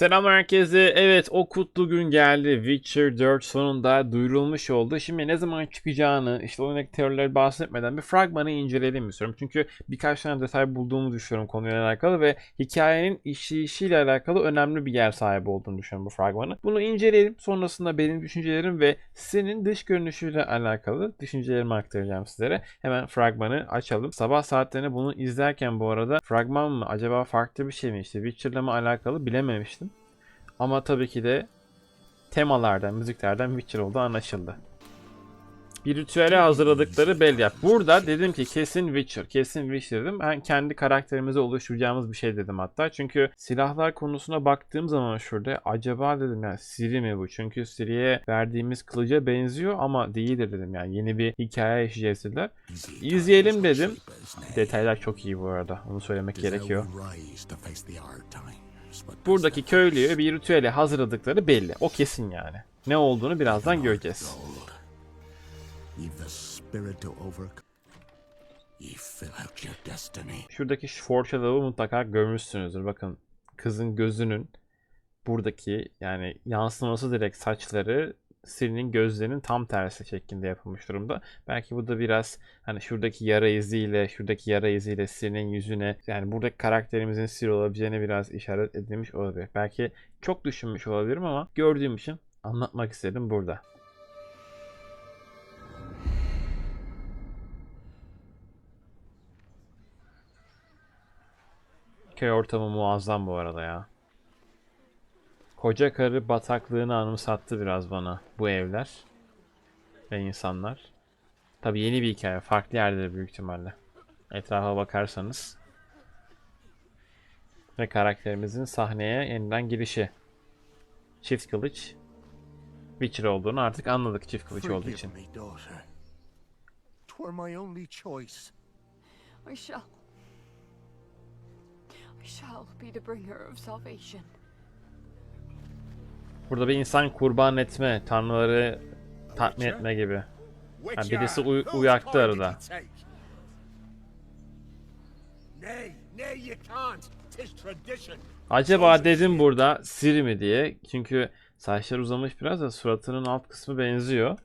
Selam herkese. Evet o kutlu gün geldi. Witcher 4 sonunda duyurulmuş oldu. Şimdi ne zaman çıkacağını, işte oyundaki teorileri bahsetmeden bir fragmanı inceleyelim istiyorum. Çünkü birkaç tane detay bulduğumu düşünüyorum konuyla alakalı ve hikayenin işleyişiyle alakalı önemli bir yer sahibi olduğunu düşünüyorum bu fragmanı. Bunu inceleyelim. Sonrasında benim düşüncelerim ve senin dış görünüşüyle alakalı düşüncelerimi aktaracağım sizlere. Hemen fragmanı açalım. Sabah saatlerinde bunu izlerken bu arada fragman mı acaba farklı bir şey mi işte Witcher'la mı alakalı bilememiştim. Ama tabii ki de temalardan, müziklerden Witcher olduğu anlaşıldı. Bir ritüele hazırladıkları belli. Burada dedim ki kesin Witcher, kesin Witcher dedim. Ben kendi karakterimizi oluşturacağımız bir şey dedim hatta. Çünkü silahlar konusuna baktığım zaman şurada acaba dedim yani Siri mi bu? Çünkü Siri'ye verdiğimiz kılıca benziyor ama değildir dedim yani. Yeni bir hikaye yaşayacağız dediler. İzleyelim dedim. Detaylar çok iyi bu arada. Onu söylemek gerekiyor. Buradaki köylüye bir ritüele hazırladıkları belli. O kesin yani. Ne olduğunu birazdan göreceğiz. Şuradaki foreshadow'u mutlaka görmüşsünüzdür. Bakın kızın gözünün buradaki yani yansıması direkt saçları Siri'nin gözlerinin tam tersi şeklinde yapılmış durumda. Belki bu da biraz hani şuradaki yara iziyle, şuradaki yara iziyle Siri'nin yüzüne yani buradaki karakterimizin Siri olabileceğine biraz işaret edilmiş olabilir. Belki çok düşünmüş olabilirim ama gördüğüm için anlatmak istedim burada. Köy ortamı muazzam bu arada ya. Koca karı bataklığını anımsattı biraz bana bu evler ve insanlar. Tabi yeni bir hikaye, farklı yerde büyük ihtimalle. Etrafa bakarsanız. Ve karakterimizin sahneye yeniden girişi. Çift kılıç. Witcher olduğunu artık anladık çift kılıç olduğu için. I shall. I shall be the bringer of salvation. Burada bir insan kurban etme, tanrıları tatmin etme gibi. Ha, birisi uy- uyaktı arada. Acaba dedim burada Siri mi diye. Çünkü saçları uzamış biraz da suratının alt kısmı benziyor.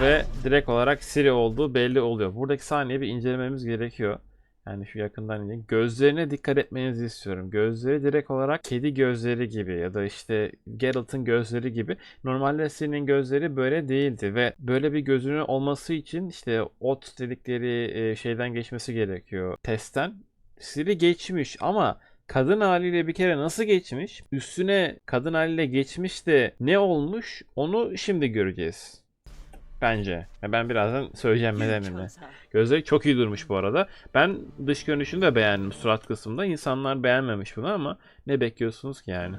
Ve direkt olarak Siri olduğu belli oluyor. Buradaki sahneyi bir incelememiz gerekiyor. Yani şu yakından ince. Gözlerine dikkat etmenizi istiyorum. Gözleri direkt olarak kedi gözleri gibi ya da işte Geralt'ın gözleri gibi. Normalde Siri'nin gözleri böyle değildi ve böyle bir gözünün olması için işte ot dedikleri e, şeyden geçmesi gerekiyor testten. Siri geçmiş ama kadın haliyle bir kere nasıl geçmiş? Üstüne kadın haliyle geçmiş de ne olmuş? Onu şimdi göreceğiz. Bence. Ya Ben birazdan söyleyeceğim nedenini. Gözleri çok iyi durmuş bu arada. Ben dış görünüşünü de beğendim surat kısmında. İnsanlar beğenmemiş bunu ama ne bekliyorsunuz ki yani?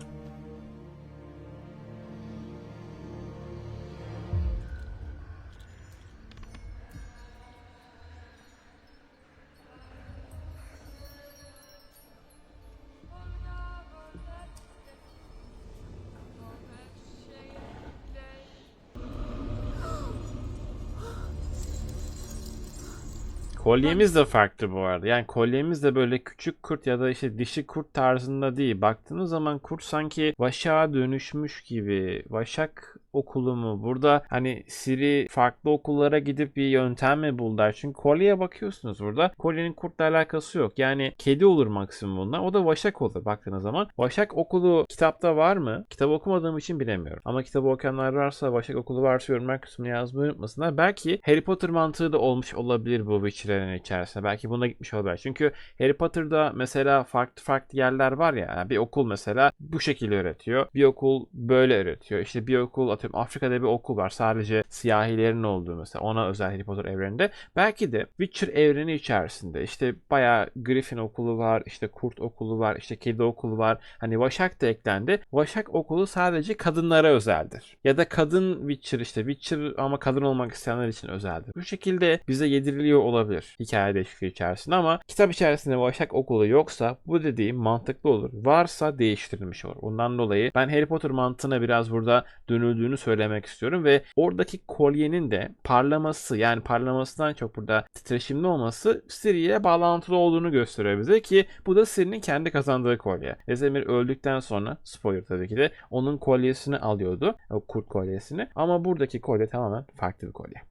Kolyemiz de farklı bu arada. Yani kolyemiz de böyle küçük kurt ya da işte dişi kurt tarzında değil. Baktığınız zaman kurt sanki Vaşak'a dönüşmüş gibi. Vaşak okulu mu? Burada hani Siri farklı okullara gidip bir yöntem mi buldular? Çünkü kolyeye bakıyorsunuz burada. Kolyenin kurtla alakası yok. Yani kedi olur maksimum bunlar. O da Vaşak olur baktığınız zaman. Vaşak okulu kitapta var mı? Kitap okumadığım için bilemiyorum. Ama kitabı okuyanlar varsa Vaşak okulu varsa yorumlar kısmına yazmayı unutmasınlar. Belki Harry Potter mantığı da olmuş olabilir bu Witcher'lerin içerisinde. Belki buna gitmiş olabilir. Çünkü Harry Potter'da mesela farklı farklı yerler var ya. Bir okul mesela bu şekilde öğretiyor. Bir okul böyle öğretiyor. İşte bir okul atıyorum Afrika'da bir okul var. Sadece siyahilerin olduğu mesela. Ona özel Harry Potter evreninde. Belki de Witcher evreni içerisinde işte bayağı Griffin okulu var. işte kurt okulu var. işte kedi okulu var. Hani Vaşak da eklendi. Vaşak okulu sadece kadınlara özeldir. Ya da kadın Witcher işte Witcher ama kadın olmak isteyenler için özeldir. Bu şekilde bize yediriliyor olabilir hikaye değişikliği içerisinde ama kitap içerisinde Vaşak okulu yoksa bu dediğim mantıklı olur. Varsa değiştirilmiş olur. Ondan dolayı ben Harry Potter mantığına biraz burada dönüldüğünü gördüğünü söylemek istiyorum ve oradaki kolyenin de parlaması yani parlamasından çok burada titreşimli olması Siri ile bağlantılı olduğunu gösteriyor bize ki bu da Siri'nin kendi kazandığı kolye. Vesemir öldükten sonra spoiler tabii ki de onun kolyesini alıyordu. O kurt kolyesini. Ama buradaki kolye tamamen farklı bir kolye.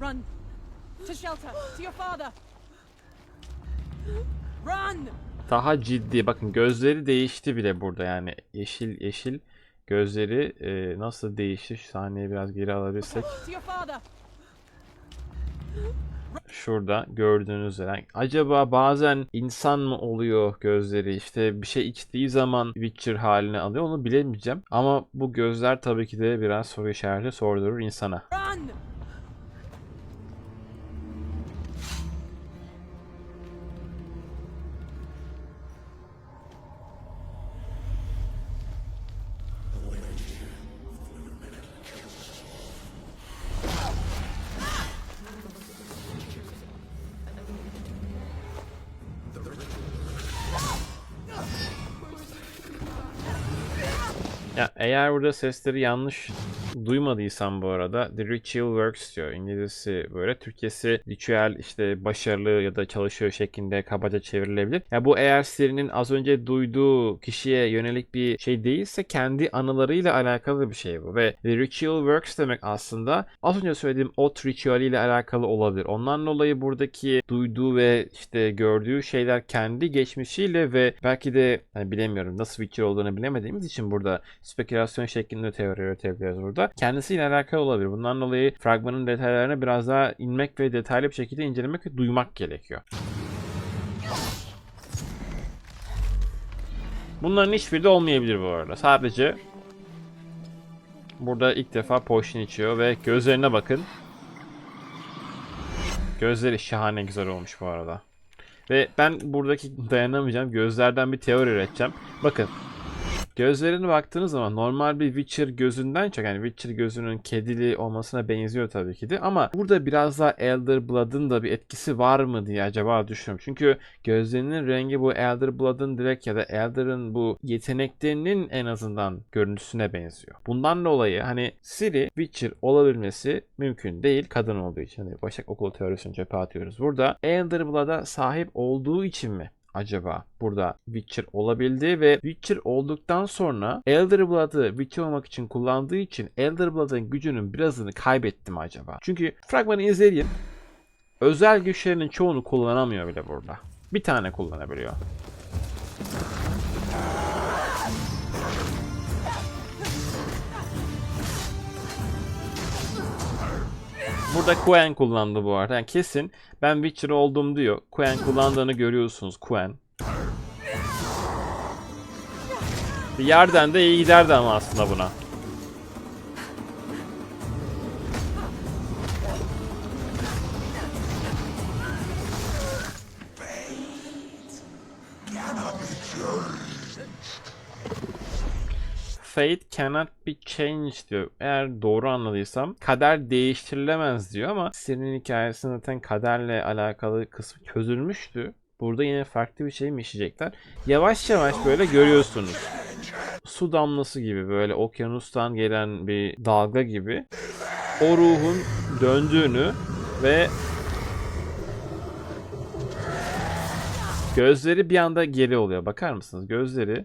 Run! To shelter! To your father! Run! Daha ciddi bakın gözleri değişti bile burada yani yeşil yeşil gözleri e, nasıl değişti? Şu sahneyi biraz geri alabilirsek. Şurada gördüğünüz üzere. Acaba bazen insan mı oluyor gözleri? İşte bir şey içtiği zaman Witcher haline alıyor onu bilemeyeceğim. Ama bu gözler tabii ki de biraz soru işareti sordurur insana. Run! Ya eğer burada sesleri yanlış duymadıysam bu arada The Ritual Works diyor. İngilizcesi böyle. Türkçesi ritüel işte başarılı ya da çalışıyor şeklinde kabaca çevrilebilir. Ya bu eğer Siri'nin az önce duyduğu kişiye yönelik bir şey değilse kendi anılarıyla alakalı bir şey bu. Ve The Ritual Works demek aslında az önce söylediğim ot ritüeliyle alakalı olabilir. Ondan dolayı buradaki duyduğu ve işte gördüğü şeyler kendi geçmişiyle ve belki de hani bilemiyorum nasıl Witcher olduğunu bilemediğimiz için burada spekülasyon şeklinde teori üretebiliriz burada. Kendisiyle alakalı olabilir. Bundan dolayı fragmanın detaylarına biraz daha inmek ve detaylı bir şekilde incelemek ve duymak gerekiyor. Bunların hiçbiri de olmayabilir bu arada. Sadece burada ilk defa potion içiyor ve gözlerine bakın. Gözleri şahane güzel olmuş bu arada. Ve ben buradaki dayanamayacağım. Gözlerden bir teori üreteceğim. Bakın Gözlerine baktığınız zaman normal bir Witcher gözünden çok yani Witcher gözünün kedili olmasına benziyor tabii ki de ama burada biraz daha Elder Blood'ın da bir etkisi var mı diye acaba düşünüyorum. Çünkü gözlerinin rengi bu Elder Blood'ın direkt ya da Elder'ın bu yeteneklerinin en azından görüntüsüne benziyor. Bundan dolayı hani Siri Witcher olabilmesi mümkün değil kadın olduğu için. Hani Başak okulu teorisini çöpe atıyoruz. Burada Elder Blood'a sahip olduğu için mi acaba burada Witcher olabildi ve Witcher olduktan sonra Elder Blood'ı Witcher olmak için kullandığı için Elder Blood'ın gücünün birazını kaybetti mi acaba? Çünkü fragmanı izleyin. Özel güçlerinin çoğunu kullanamıyor bile burada. Bir tane kullanabiliyor. Burada Quen kullandı bu arada. Yani kesin ben Witcher oldum diyor. Quen kullandığını görüyorsunuz. Quen. Yerden de iyi giderdi ama aslında buna. Fate cannot be changed diyor. Eğer doğru anladıysam kader değiştirilemez diyor ama senin hikayesinde zaten kaderle alakalı kısmı çözülmüştü. Burada yine farklı bir şey mi işleyecekler? Yavaş yavaş böyle görüyorsunuz. Su damlası gibi böyle okyanustan gelen bir dalga gibi o ruhun döndüğünü ve gözleri bir anda geri oluyor. Bakar mısınız? Gözleri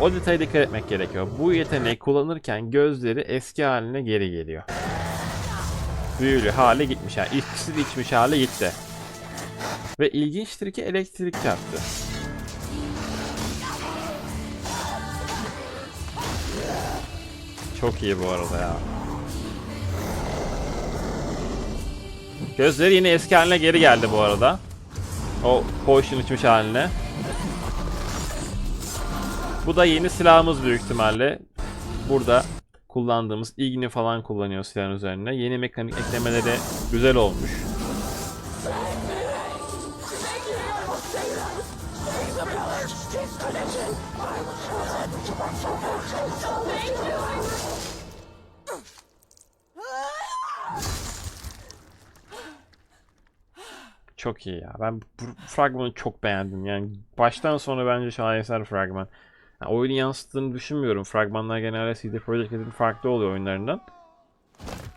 o detaya dikkat etmek gerekiyor. Bu yeteneği kullanırken gözleri eski haline geri geliyor. Büyülü hale gitmiş. Yani iksir içmiş hale gitti. Ve ilginçtir ki elektrik çarptı. Çok iyi bu arada ya. Gözleri yine eski haline geri geldi bu arada. O potion içmiş haline. Bu da yeni silahımız büyük ihtimalle. Burada kullandığımız igni falan kullanıyor silahın üzerine. Yeni mekanik eklemeleri güzel olmuş. Çok iyi ya. Ben bu fragmanı çok beğendim. Yani baştan sona bence şaheser fragman. Yani oyunu yansıttığını düşünmüyorum. Fragmanlar genelde CD Projekt Red'in farklı oluyor oyunlarından.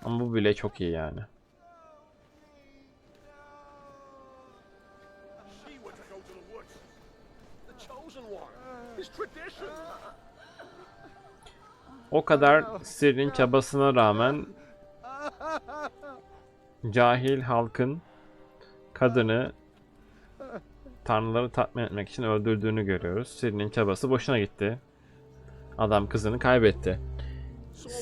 Ama bu bile çok iyi yani. O kadar Ciri'nin çabasına rağmen cahil halkın kadını tanrıları tatmin etmek için öldürdüğünü görüyoruz. Ciri'nin çabası boşuna gitti. Adam kızını kaybetti.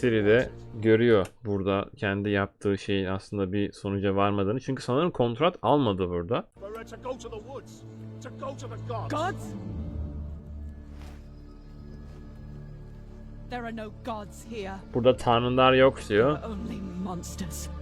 Ciri de görüyor burada kendi yaptığı şeyin aslında bir sonuca varmadığını. Çünkü sanırım kontrat almadı burada. Burada tanrılar yok diyor.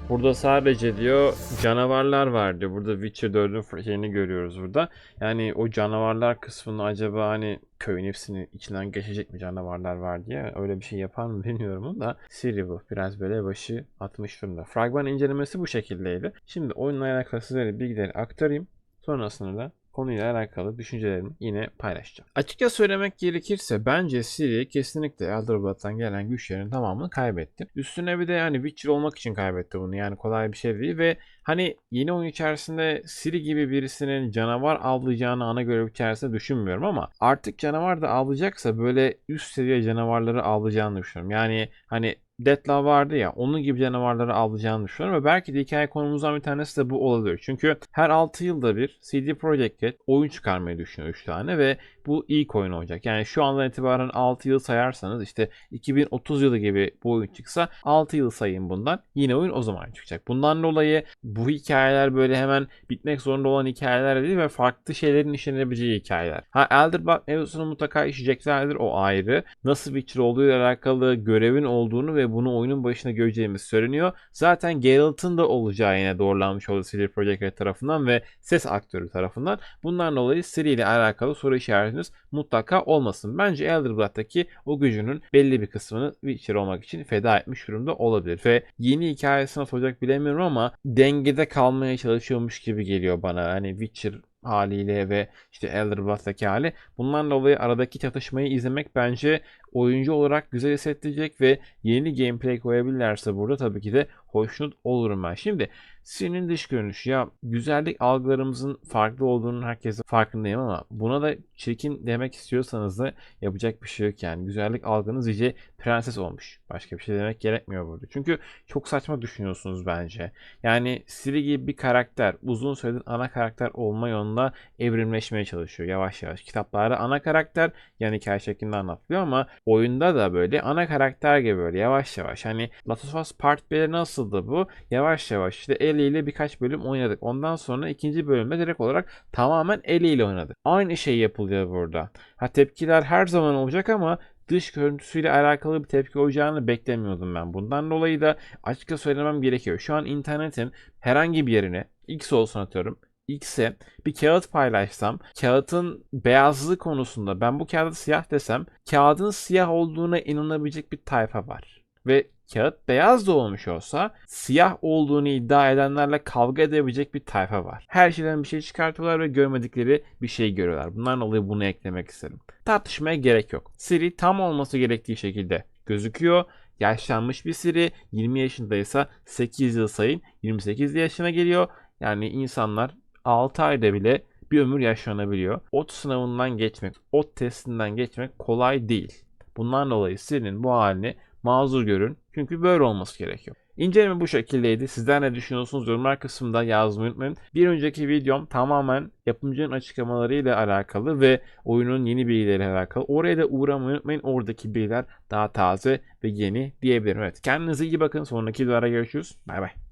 Burada sadece diyor canavarlar var diyor. Burada Witcher 4'ün şeyini görüyoruz burada. Yani o canavarlar kısmını acaba hani köyün hepsini içinden geçecek mi canavarlar var diye öyle bir şey yapar mı bilmiyorum da Siri bu. Biraz böyle başı atmış durumda. Fragman incelemesi bu şekildeydi. Şimdi oyunla alakalı sizlere bilgileri aktarayım. Sonrasında da konuyla alakalı düşüncelerimi yine paylaşacağım. Açıkça söylemek gerekirse bence Siri kesinlikle Elderblood'dan gelen güçlerin tamamını kaybetti. Üstüne bir de hani Witcher olmak için kaybetti bunu. Yani kolay bir şey değil ve hani yeni oyun içerisinde Siri gibi birisinin canavar avlayacağını ana görev içerisinde düşünmüyorum ama artık canavar da avlayacaksa böyle üst seviye canavarları avlayacağını düşünüyorum. Yani hani Deathlock vardı ya onun gibi canavarları avlayacağını düşünüyorum ve belki de hikaye konumuzdan bir tanesi de bu olabilir. Çünkü her 6 yılda bir CD Projekt Red oyun çıkarmayı düşünüyor 3 tane ve bu ilk oyun olacak. Yani şu andan itibaren 6 yıl sayarsanız işte 2030 yılı gibi bu oyun çıksa 6 yıl sayın bundan. Yine oyun o zaman çıkacak. Bundan dolayı bu hikayeler böyle hemen bitmek zorunda olan hikayeler değil ve farklı şeylerin işlenebileceği hikayeler. Ha Elderblood mevzusunu mutlaka işleyeceklerdir o ayrı. Nasıl Witcher olduğu alakalı görevin olduğunu ve bunu oyunun başında göreceğimiz söyleniyor. Zaten Geralt'ın da olacağı yine doğrulanmış oldu CD Projekt tarafından ve ses aktörü tarafından. Bundan dolayı Siri ile alakalı soru işaretiniz mutlaka olmasın. Bence Elderblood'daki o gücünün belli bir kısmını Witcher olmak için feda etmiş durumda olabilir. Ve yeni hikayesi nasıl bilemiyorum ama dengede kalmaya çalışıyormuş gibi geliyor bana. Hani Witcher haliyle ve işte Elderblood'daki hali. Bundan dolayı aradaki çatışmayı izlemek bence oyuncu olarak güzel hissettirecek ve yeni gameplay koyabilirlerse burada tabii ki de hoşnut olurum ben. Şimdi Siri'nin dış görünüşü ya güzellik algılarımızın farklı olduğunun herkesin farkındayım ama buna da çirkin demek istiyorsanız da yapacak bir şey yok yani. Güzellik algınız iyice prenses olmuş. Başka bir şey demek gerekmiyor burada. Çünkü çok saçma düşünüyorsunuz bence. Yani Siri gibi bir karakter uzun süredir ana karakter olma yolunda evrimleşmeye çalışıyor yavaş yavaş. Kitaplarda ana karakter yani hikaye şeklinde anlatılıyor ama oyunda da böyle ana karakter gibi böyle yavaş yavaş. Hani Last of Us Part 1'e nasıldı bu? Yavaş yavaş işte Ellie ile birkaç bölüm oynadık. Ondan sonra ikinci bölümde direkt olarak tamamen Ellie ile oynadık. Aynı şey yapılıyor burada. Ha tepkiler her zaman olacak ama dış görüntüsüyle alakalı bir tepki olacağını beklemiyordum ben. Bundan dolayı da açıkça söylemem gerekiyor. Şu an internetin herhangi bir yerine X olsun atıyorum. X'e bir kağıt paylaşsam kağıtın beyazlığı konusunda ben bu kağıdı siyah desem kağıdın siyah olduğuna inanabilecek bir tayfa var. Ve kağıt beyaz da olmuş olsa siyah olduğunu iddia edenlerle kavga edebilecek bir tayfa var. Her şeyden bir şey çıkartıyorlar ve görmedikleri bir şey görüyorlar. Bundan dolayı bunu eklemek istedim. Tartışmaya gerek yok. Siri tam olması gerektiği şekilde gözüküyor. Yaşlanmış bir Siri 20 yaşındaysa 8 yıl sayın 28 yaşına geliyor. Yani insanlar 6 ayda bile bir ömür yaşlanabiliyor. Ot sınavından geçmek, ot testinden geçmek kolay değil. Bundan dolayı Siri'nin bu halini mazur görün. Çünkü böyle olması gerekiyor. İnceleme bu şekildeydi. Sizler ne düşünüyorsunuz yorumlar kısmında yazmayı unutmayın. Bir önceki videom tamamen yapımcının açıklamalarıyla alakalı ve oyunun yeni bilgileriyle alakalı. Oraya da uğramayı unutmayın. Oradaki bilgiler daha taze ve yeni diyebilirim. Evet kendinize iyi bakın. Sonraki videolarda görüşürüz. Bay bay.